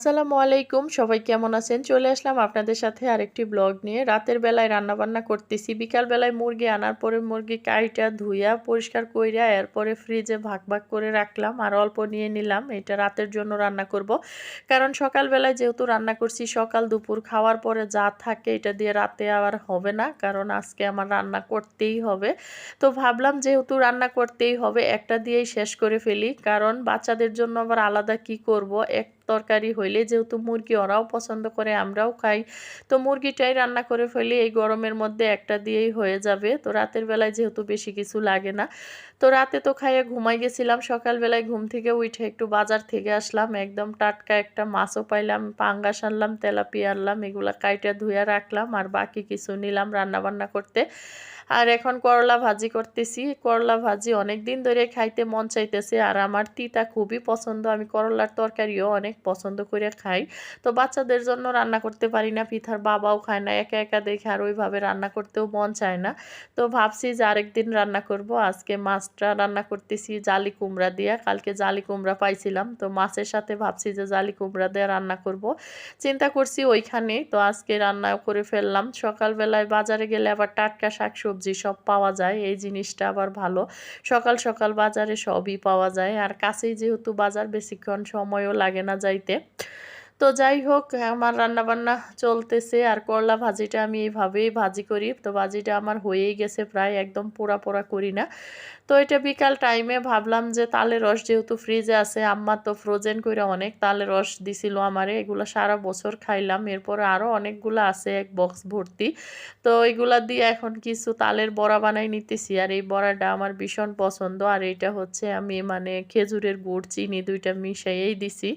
আসসালামু আলাইকুম, সবাই কেমন আছেন? চলে আসলাম আপনাদের সাথে আরেকটি ব্লগ নিয়ে। রাতের বেলায় রান্না বান্না করতেছি। বিকাল বেলায় মুরগি আনার পরে মুরগি কাইটা ধুইয়া, পরিষ্কার কইরা, এরপরে ফ্রিজে ভাগ ভাগ করে রাখলাম আর অল্প নিয়ে নিলাম। এটা রাতের জন্য রান্না করব। কারণ সকালবেলায় যেহেতু রান্না করছি, সকাল দুপুর খাওয়ার পরে যা থাকে এটা দিয়ে রাতে আবার হবে না, কারণ আজকে আমার রান্না করতেই হবে। তো ভাবলাম যেহেতু রান্না করতেই হবে, একটা দিয়েই শেষ করে ফেলি। কারণ বাচ্চাদের জন্য আবার আলাদা কি করব? এক তরকারি হইলে, যেহেতু মুরগি ওরাও পছন্দ করে, আমরাও খাই। তো মুরগিটাই রান্না করে ফেলি, এই গরমের মধ্যে একটা দিয়েই হয়ে যাবে। তো রাতের বেলায় যেহেতু বেশি কিছু লাগে না। তো রাতে তো খাইয়ে ঘুমাই গেছিলাম, সকালবেলায় ঘুম থেকে উঠে একটু বাজার থেকে আসলাম, একদম টাটকা একটা মাছও পাইলাম, পাঙ্গাস আনলাম তেলাপি আনলাম, এগুলা কাইটা ধুয়ে রাখলাম, আর বাকি কিছু নিলাম রান্না বান্না করতে। আর এখন করলা ভাজি করতেছি। করলা ভাজি অনেক দিন ধরে খাইতে মন চাইতেছে আর আমার তিতা খুবই পছন্দ। আমি করলার তরকারিও অনেক পছন্দ করে খাই। তো বাচ্চাদের জন্য রান্না করতে পারি না, পিঠার বাবাও খায় না, একা একা দেখে আর ওইভাবে রান্না করতেও মন চায় না। তো ভাবছি যে আরেকদিন রান্না করব। আজকে মাছটা রান্না করতেছি জালি কুমড়া দিয়ে। কালকে জালি কুমড়া পাইছিলাম। তো মাছের সাথে ভাবছি যে জালি কুমড়া দিয়ে রান্না করব। চিন্তা করছি ওইখানে। তো আজকে রান্না করে ফেললাম। সকালবেলায় বাজারে গেলে আবার টাটকা শাকসবজি সবজি সব পাওয়া যায়, এই জিনিসটা আবার ভালো। সকাল সকাল বাজারে সবই পাওয়া যায়। আর কাছেই যেহেতু বাজার, বেশিক্ষণ সময়ও লাগে না যাইতে। তো যাই হোক, আমার রান্নাবান্না চলতেছে আর করলা ভাজিটা আমি এইভাবেই ভাজি করি। তো ভাজিটা আমার হয়েই গেছে প্রায়, একদম পোড়া পোড়া করি না। তো এটা বিকাল টাইমে ভাবলাম যে তালের রস যেহেতু ফ্রিজে আছে, আম্মা তো ফ্রোজেন করে অনেক তালের রস দিছিল আমারে, এগুলো সারা বছর খাইলাম। এরপরে আরও অনেকগুলো আছে এক বক্স ভর্তি। তো এগুলা দিয়ে এখন কিছু তালের বড়া বানাই নিতেছি। আর এই বড়াটা আমার ভীষণ পছন্দ। আর এইটা হচ্ছে আমি মানে খেজুরের গুড়, চিনি দুইটা মিশাইয়েই দিছি।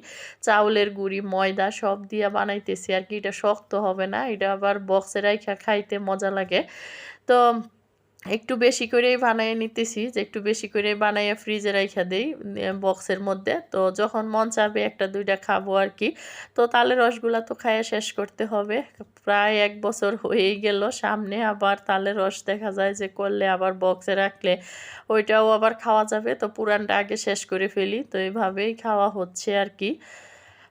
চাউলের গুড়ি ময়দা সব দিয়ে বানাইতেছি আর কি, এটা শক্ত হবে না, এটা আবার বক্সে রাইখা খাইতে মজা লাগে। তো একটু বেশি করেই বানাইয়ে নিতেছি, যে একটু বেশি করে বানাইয়া ফ্রিজে রাইখা দিই বক্সের মধ্যে। তো যখন মন চাবে একটা দুইটা খাব আর কি। তো তালের রসগুলা তো খাইয়া শেষ করতে হবে। প্রায় এক বছর হয়েই গেল, সামনে আবার তালের রস দেখা যায় যে করলে আবার বক্সে রাখলে ওইটাও আবার খাওয়া যাবে। তো পুরানটা আগে শেষ করে ফেলি, তো এইভাবেই খাওয়া হচ্ছে আর কি।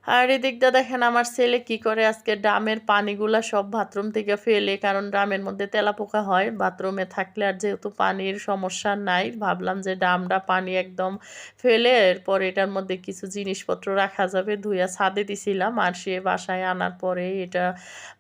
আর এদিকটা দেখেন আমার ছেলে কি করে আজকে ড্রামের পানিগুলা সব বাথরুম থেকে ফেলে, কারণ ড্রামের মধ্যে তেলাপোকা হয়, বাথরুমে থাকলে আর যেহেতু পানির সমস্যা নাই, ভাবলাম যে ড্রামটা পানি একদম ফেলে এরপর এটার মধ্যে কিছু জিনিসপত্র রাখা যাবে, ধুইয়া ছাদে দিছিলাম আর সে বাসায় আনার পরে এটা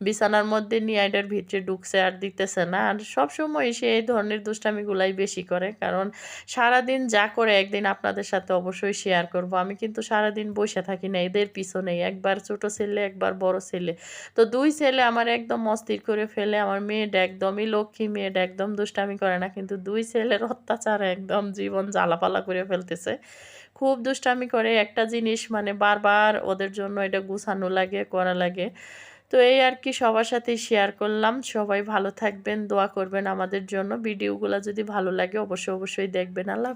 বিছানার মধ্যে নিয়ে এটার ভিতরে ঢুকছে আর দিতেছে না। আর সবসময় সে এই ধরনের দুষ্টামিগুলাই বেশি করে, কারণ সারাদিন যা করে একদিন আপনাদের সাথে অবশ্যই শেয়ার করব। আমি কিন্তু সারাদিন বসে থাকি না, এদের পিছনে নেই। একবার ছোট ছেলে, একবার বড় ছেলে। তো দুই ছেলে আমার একদম অস্থির করে ফেলে। আমার মেয়েটা একদমই লক্ষ্মী, মেয়েটা একদম দুষ্টামি করে না। কিন্তু দুই ছেলের অত্যাচার একদম জীবন জ্বালাপালা করে ফেলতেছে। খুব দুষ্টামি করে। একটা জিনিস মানে বারবার ওদের জন্য এটা গুছানো লাগে, করা লাগে। তো এই আর কি সবার সাথেই শেয়ার করলাম। সবাই ভালো থাকবেন, দোয়া করবেন আমাদের জন্য। ভিডিওগুলো যদি ভালো লাগে অবশ্যই অবশ্যই দেখবেন। আল্লাহ